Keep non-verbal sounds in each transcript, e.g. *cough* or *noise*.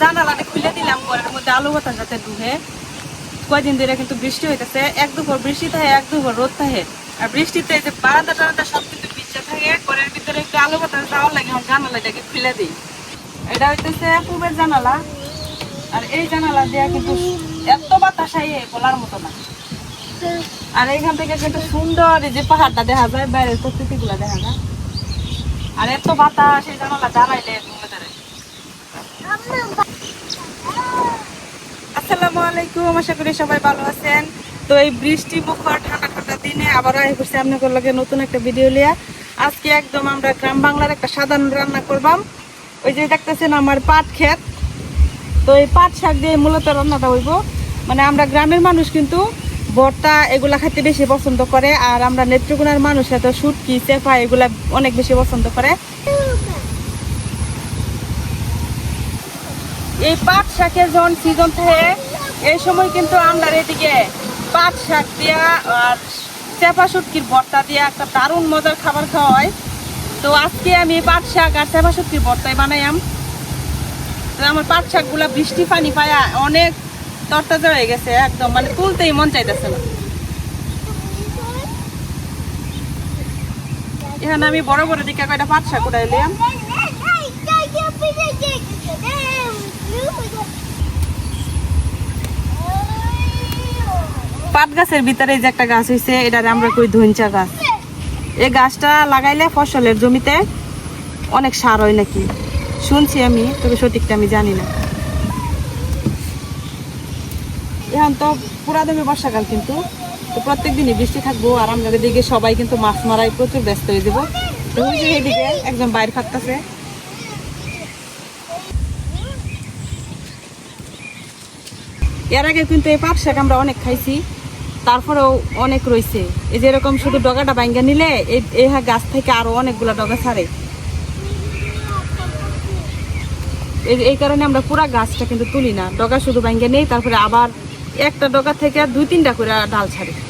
জানালাটা খুলে দিলাম ঘরের মধ্যে আলো বাতাস যাতে ঢুকে। কয়দিন ধরে কিন্তু বৃষ্টি হইতেছে, এক দুপুর বৃষ্টি থাকে, এক দুপুর রোদ থাকে। আর বৃষ্টিতে যে বারান্দা টারান্দা সব কিন্তু ভিজে থাকে, ঘরের ভিতরে একটু আলো বাতাস যাওয়ার লাগে আমার জানালাটাকে খুলে দিই। এটা হইতেছে পূবের জানালা। আর এই জানালা দেওয়া কিন্তু এত বাতাস আইয়ে বলার মতো না। আর এইখান থেকে কিন্তু সুন্দর এই যে পাহাড়টা দেখা যায়, বাইরের প্রকৃতি গুলা দেখা যায়। আর এত বাতাস এই জানালা জ্বালাইলে ঘুমে আসসালামু আলাইকুম, আশা করি সবাই ভালো আছেন। তো এই বৃষ্টি মুখর ঠান্ডা ঠান্ডা দিনে আবারও আই করছি আপনাদের লগে নতুন একটা ভিডিও লিয়া আজকে একদম আমরা গ্রাম বাংলার একটা সাধারণ রান্না করবাম। ওই যে দেখতেছেন আমার পাট ক্ষেত। তো এই পাট শাক দিয়ে মূলত রান্নাটা হইব। মানে আমরা গ্রামের মানুষ কিন্তু ভর্তা এগুলা খেতে বেশি পছন্দ করে, আর আমরা নেত্রকোনার মানুষ এত শুটকি চেপা এগুলা অনেক বেশি পছন্দ করে। এই পাট শাকের যখন সিজন থাকে এই সময় কিন্তু আমরা এদিকে পাট শাক দিয়া আর চেপা শুটকির ভর্তা দিয়া একটা দারুণ মজার খাবার খাওয়া হয়। তো আজকে আমি পাট শাক আর চেপা শুটকির ভর্তাই বানাইয়াম। তো আমার পাট শাকগুলা বৃষ্টি পানি পায়া অনেক তরতাজা হয়ে গেছে, একদম মানে তুলতেই মন চাইতেছে না। এখানে আমি বড় বড় দিকে কয়টা পাট শাক উঠাই লিয়াম পাট গাছের ভিতরে যে একটা গাছ হয়েছে এটা আমরা কই ধইঞ্চা গাছ। এই গাছটা লাগাইলে ফসলের জমিতে অনেক সার হয় নাকি? শুনছি আমি, তবে সঠিকটা আমি জানি না। এখন তো পুরা দেবে বর্ষাকাল কিন্তু, তো প্রত্যেক দিনই বৃষ্টি থাকব, আর আমাদের দিকে সবাই কিন্তু মাছ মারায় প্রচুর ব্যস্ত হয়ে যাব। তো ওই যে বাইরে থাকতেছে এর আগে কিন্তু এই পাট শাক আমরা অনেক খাইছি। তারপরেও অনেক রয়েছে এই যে এরকম শুধু ডগাটা বাইঙ্গা নিলে, এই গাছ থেকে আরও অনেকগুলো ডগা ছাড়ে। এই- এই কারণে আমরা পুরো গাছটা কিন্তু তুলি না। ডগা শুধু বাইঙ্গা নেই, তারপরে আবার একটা ডগা থেকে দুই তিনটা করে ডাল ছাড়ে।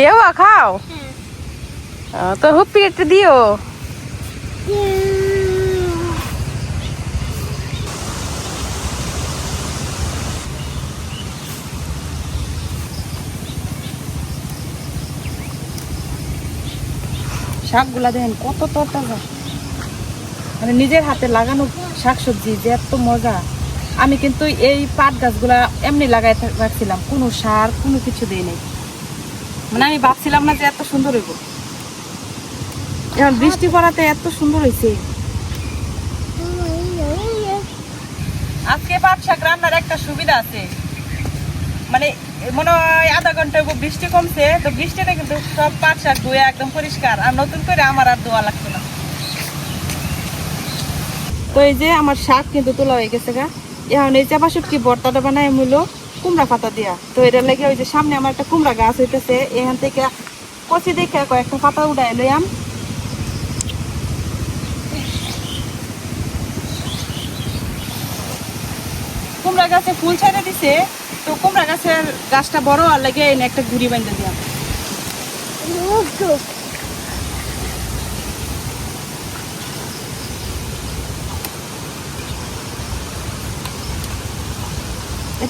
দেওয়া খাও। তো হুপ্পি একটু দিও। শাকগুলা দেখেন কত তরতাজা। মানে নিজের হাতে লাগানো শাকসবজি যে এত মজা। আমি কিন্তু এই পাট গাছগুলা এমনি লাগাই রাখছিলাম। কোনো সার কোনো কিছু দিই নাই। মানে আমি ভাবছিলাম না যে এত সুন্দর হইব। এখন বৃষ্টি পড়াতে এত সুন্দর হয়েছে আজকে পাট শাক রান্নার একটা সুবিধা আছে। মানে মনে হয় আধা ঘণ্টা বৃষ্টি কমছে, তো বৃষ্টিতে কিন্তু সব পাট শাক ধুয়ে একদম পরিষ্কার, আর নতুন করে আমার আর ধোয়া লাগছে না। তো এই যে আমার শাক কিন্তু তোলা হয়ে গেছে গা। এখন এই চাপা শুটকি ভর্তাটা বানায় মূল। কুমড়া পাতা দিয়া। তো এটা লেগে ওই যে সামনে আমার একটা কুমড়া গাছ হইতেছে, এখান থেকে কচি দেখে কয়েকটা পাতা উঠাই লইয়াম কুমড়া গাছে ফুল ছেড়ে দিছে, তো কুমড়া গাছের গাছটা বড় আর লেগে একটা গুড়ি বান্ধে দিলাম।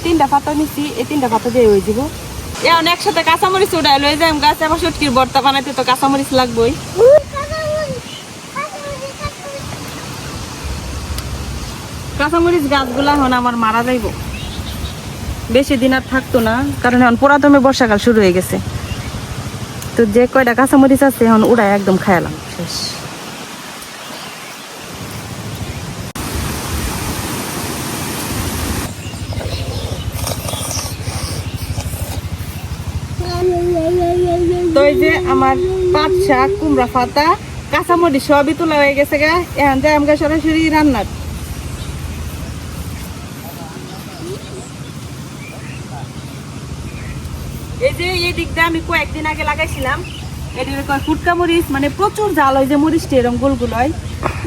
তিনটা পাতা নিচ্ছি এই তিনটা পাতা দিয়ে হয়ে যাব। এখন একসাথে কাঁচামরিচ উঠাই লই যাই গাছ আবার সুটকির ভর্তা বানাইতে তো কাঁচামরিচ লাগবেই। কাঁচামরিচ গাছগুলা এখন আমার মারা যাইব। বেশি দিন আর থাকতো না, কারণ এখন পুরাতমে বর্ষাকাল শুরু হয়ে গেছে। তো যে কয়টা কাঁচামরিচ আছে এখন উড়াই একদম খায়ালাম শেষ তো এই যে আমার পাট শাক কুমড়া পাতা কাঁচামরিচ সবই তোলা হয়ে গেছে গা। এখন যাই আমরা সরাসরি রান্নার। এই যে এই দিকটা আমি কয়েকদিন আগে লাগাইছিলাম এটির ফুটকা মরিচ মানে প্রচুর জাল হয় যে মরিচটি এরকম গোলগুলো হয়।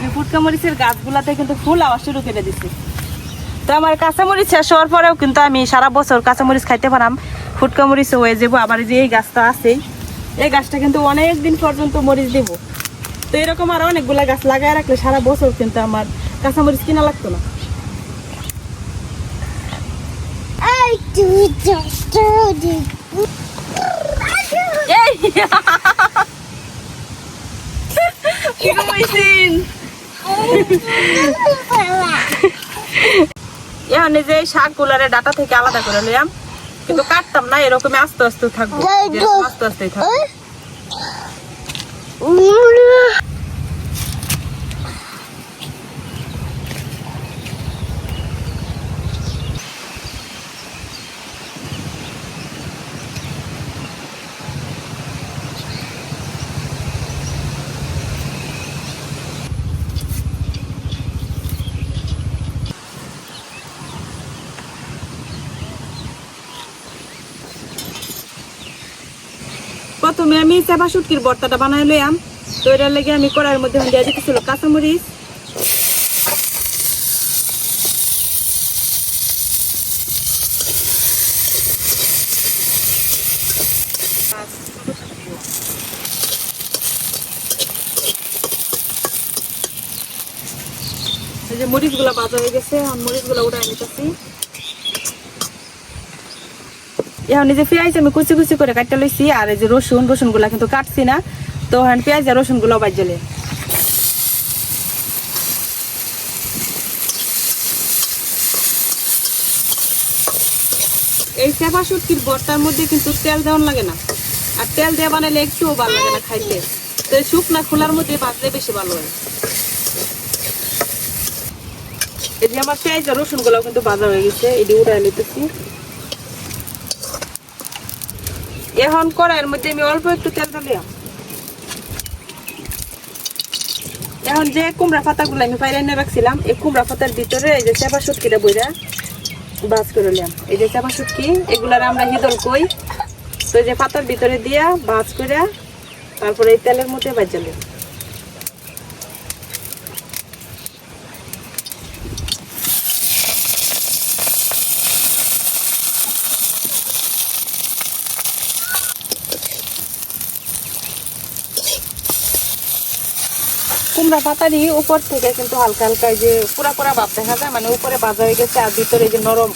এই ফুটকা মরিচের গাছগুলাতে কিন্তু ফুল আওয়াজ শুরু করে দিছে। তো আমার কাঁচামরিচ শেষ হওয়ার পরেও কিন্তু আমি সারা বছর কাঁচামরিচ খাইতে পারাম। ফুটকা মরিচ হয়ে যাব, আবার যে এই গাছটা আছেই। এই গাছটা কিন্তু অনেক দিন পর্যন্ত মরিচ দেব। তো এরকম আর অনেকগুলা গাছ লাগায় রাখলে সারা বছর কিন্তু আমার কাঁচামরিচ কিনা লাগতো না। *laughs* এখন যে শাক গুলারে ডাটা থেকে আলাদা করে লইয়াম। কিন্তু কাটতাম না এরকমই আস্তে আস্তে থাকব। আস্তে আস্তে থাকব প্রথমে আমি চেপা শুটকির ভর্তাটা বানাই লইয়াম। তো এটার লেগে আমি কড়াইয়ের মধ্যে দিয়ে দিতেছিল কাঁচামরিচ। এই যে বাজা হয়ে গেছে মরিচগুলো উঠাই নিতেছি। এখন যে পেঁয়াজ আমি কুচি কুচি করে কাটতে লইছি, আর এই যে রসুন রসুনগুলা কিন্তু কাটছি না। তো এখন পেঁয়াজ আর রসুনগুলো। বাজলে এই চেপা শুটকির বর্তার মধ্যে কিন্তু তেল দেওয়ার লাগে না। আর তেল দিয়ে বানালে একটুও ভালো লাগে না খাইতে। তো শুকনা খোলার মধ্যে বাজলে বেশি ভালো হয়। এই যে আমার পেঁয়াজ আর রসুনগুলো কিন্তু বাজা হয়ে গেছে এটি উঠাই নিতেছি। এখন কড়াইয়ের মধ্যে আমি অল্প একটু তেল দিলাম এখন যে কুমড়া পাতাগুলো আমি পাইলে এনে রাখছিলাম, এই কুমড়া পাতার ভিতরে এই যে চাপা সুটকিটা বইরা বাজ করে নিলাম। এই যে চাপা সুটকি এগুলার আমরা হিদল কই, তো এই যে পাতার ভিতরে দিয়া বাজ করে তারপরে এই তেলের মধ্যে বাজালে কুমড়া পাতারই উপর থেকে কিন্তু হালকা হালকা যে পুরা পুরা ভাব দেখা যায় মানে উপরে বাজা হয়ে গেছে আর ভিতরে যে নরম,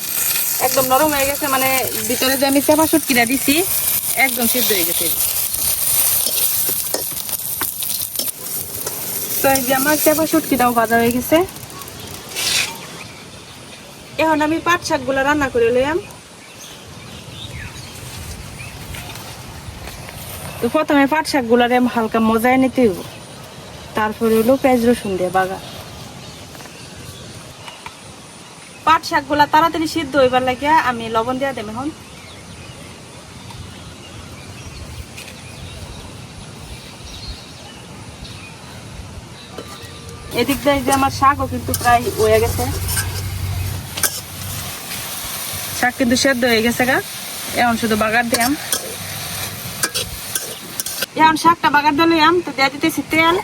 একদম নরম হয়ে গেছে মানে ভিতরে যে আমি চেপা সুটকিটা দিছি, একদম সিদ্ধ হয়ে গেছে। তো যে আমার চেপা সুটকিটাও ভাজা হয়ে গেছে। এখন আমি পাট শাকগুলো রান্না করে লইয়াম। তো প্রথমে পাট শাকগুলারে হালকা মজায় নিতে হইব। তারপরে হলো পেঁয়াজ, রসুন দিয়ে বাগা পাট শাকগুলা তাড়াতাড়ি সিদ্ধ হইবার লাগে আমি লবণ দিয়া দেব এখন। এদিক দিয়ে যে আমার শাকও কিন্তু প্রায় হয়ে গেছে। শাক কিন্তু সেদ্ধ হয়ে গেছে গা। এখন শুধু বাগার দিয়াম। এখন শাকটা বাগার দিলাম তো দিয়ে দিতেছি তেল।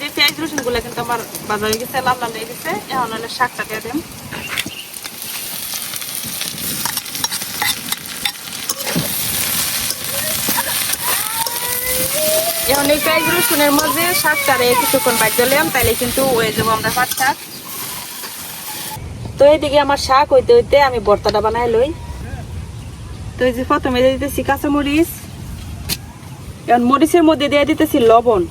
যে পেঁয়াজ রসুনগুলো কিন্তু আমার বাজা হয়ে গেছে, লাল লাল হয়ে গেছে, এখন হলে শাকটা দিয়ে দেন এখন এই পেঁয়াজ রসুনের মধ্যে শাকটারে কিছুক্ষণ বাদ দিলাম তাহলে কিন্তু হয়ে যাব আমরা পাট শাক। তো এইদিকে আমার শাক হইতে হইতে আমি ভর্তাটা বানাই লই। তো এই যে প্রথমে দিয়ে দিতেছি কাঁচামরিচ, এখন মরিচের মধ্যে দিয়ে দিতেছি লবণ।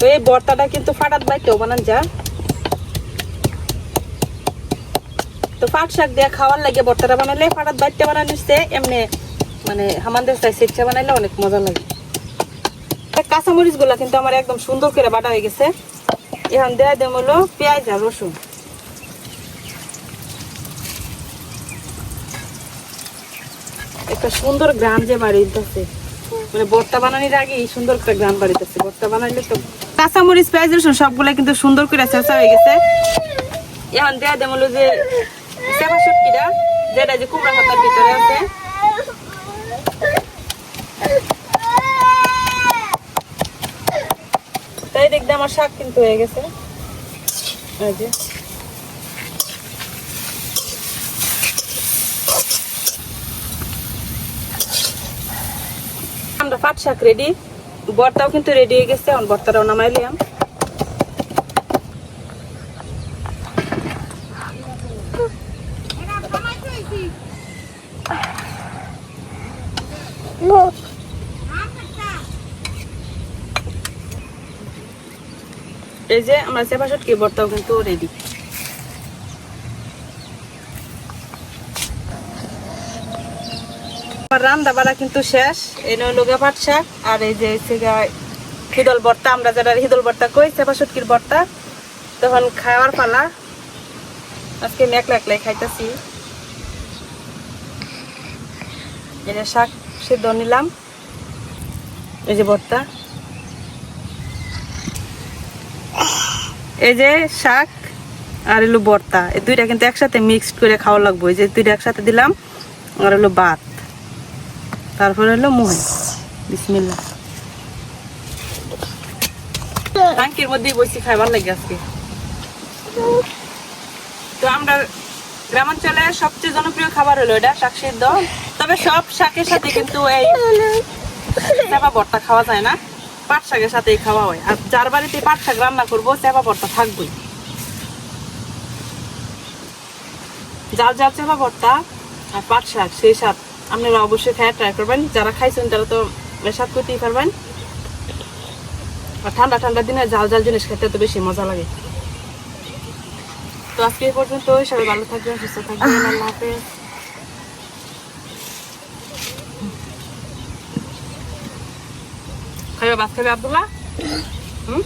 তো এই ভর্তাটা কিন্তু ফাটাত বাইতেও বানান যা। তো পাট শাক দিয়ে খাওয়ার লাগে ভর্তাটা বানালে ফাটাত বাইতে বানানো এমনি মানে আমাদের চাই সেচ্ছা বানাইলে অনেক মজা লাগে। কাঁচা মরিচগুলা কিন্তু আমার একদম সুন্দর করে বাটা হয়ে গেছে। এখন দেওয়া দেম হলো পেঁয়াজ আর রসুন। একটা সুন্দর গ্রাম যে বাড়িতেছে। মানে ভর্তা বানানোর আগে সুন্দর একটা গ্রাম বাড়িতেছে। বর্তা বানাইলে তো কাঁচামরিচ, পেঁয়াজ রসুন সবগুলা কিন্তু সুন্দর করে চেঁচা হয়ে গেছে। এখন দেয়া হলো যে চেপা শুটকিটা, যেটা যে কুমড়া পাতার ভিতরে আছে। তাই দেখতে আমার শাক কিন্তু হয়ে গেছে। যে। আমরা পাট শাক রেডি বর্তাও কিন্তু রেডি হয়ে গেছে, এখন বর্তাটাও নামাইলাম Look. এই যে আমরা চেপা কি বর্তাও কিন্তু রেডি আমার রান্না বাড়া কিন্তু শেষ। এই নয় লোগা পাট শাক, আর এই যে হিদল ভর্তা, আমরা যেটা হিদল ভর্তা কই চেপা শুটকির ভর্তা, তখন খাওয়ার পালা। আজকে আমি একলা একলাই খাইতেছি। যে শাক সিদ্ধ নিলাম। এই যে ভর্তা। এই যে শাক আর এলো ভর্তা, এই দুইটা কিন্তু একসাথে মিক্সড করে খাওয়া লাগবে। এই যে দুইটা একসাথে দিলাম, আর হলো ভাত। তারপরে হলো মুহি বিসমিল্লা টাঙ্কির মধ্যেই বসে খাইবার লাগে আজকে। তো আমরা গ্রামাঞ্চলে সবচেয়ে জনপ্রিয় খাবার হলো এটা, শাক সিদ্ধ। তবে সব শাকের সাথে কিন্তু এই চাপা ভর্তা খাওয়া যায় না। পাট শাকের সাথেই খাওয়া হয়। আর যার বাড়িতে পাট শাক রান্না করব চাপা ভর্তা থাকবেই। যার যার চাপা ভর্তা আর পাট শাক, সেই স্বাদ। আপনারা অবশ্যই খায় ট্রাই করবেন। যারা খাইছেন তারা তো স্বাদ করতেই পারবেন। আর ঠান্ডা ঠান্ডা দিনে জাল জাল জিনিস খেতে তো বেশি মজা লাগে। তো আজকে এই পর্যন্ত সবাই ভালো থাকবেন সুস্থ থাকবেন। *laughs* আল্লাহ হাফেজ। খাইবে ভাত খাবে আব্দুল্লাহ? হুম?